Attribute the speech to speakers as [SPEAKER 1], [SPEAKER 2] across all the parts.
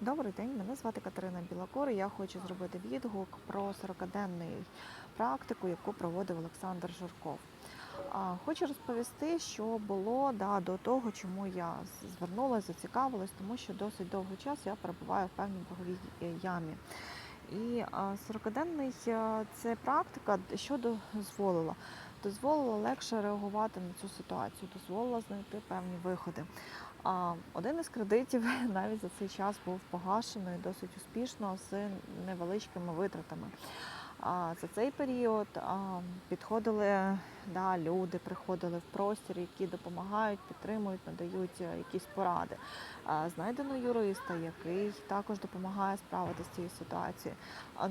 [SPEAKER 1] Добрий день, мене звати Катерина Білокор. Я хочу зробити відгук про 40-денну практику, яку проводив Олександр Журков. Хочу розповісти, що було да, до того, чому я звернулася, зацікавилась, тому що досить довгий час я перебуваю в певній борговій е, ямі. І а, 40-денний е, це практика, що дозволила? Дозволила легше реагувати на цю ситуацію, дозволила знайти певні виходи. Один із кредитів навіть за цей час був погашений досить успішно з невеличкими витратами. За цей період підходили да, люди, приходили в простір, які допомагають, підтримують, надають е, якісь поради. Знайдено юриста, який також допомагає справитися з цією ситуацією.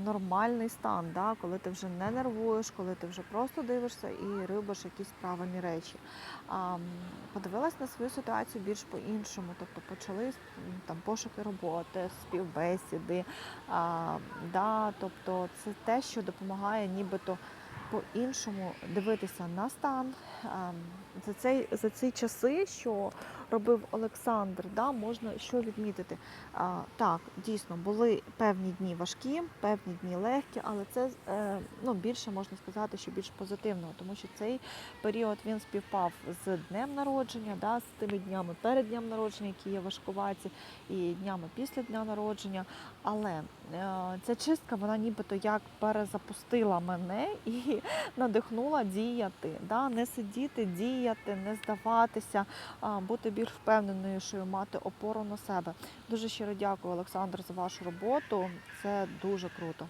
[SPEAKER 1] Нормальний стан, да, коли ти вже не нервуєш, коли ти вже просто дивишся і робиш якісь правильні речі. Подивилась на свою ситуацію більш по-іншому, тобто почали там пошуки роботи, співбесіди. Да, тобто це те, що допомагає нібито по-іншому дивитися на стан. За, цей, за ці часи, що робив Олександр, да, можна що відмітити. А, так, дійсно, були певні дні важкі, певні дні легкі, але це е, ну, більше можна сказати, що більш позитивно, тому що цей період він співпав з днем народження, да, з тими днями перед днем народження, які є важкуваті, і днями після дня народження. Але е, ця чистка, вона нібито як перезапустила мене і надихнула діяти, да, не сидіти, діяти, не здаватися, бути більш впевненою, що мати опору на себе. Дуже щиро дякую, Олександр, за вашу роботу. Це дуже круто.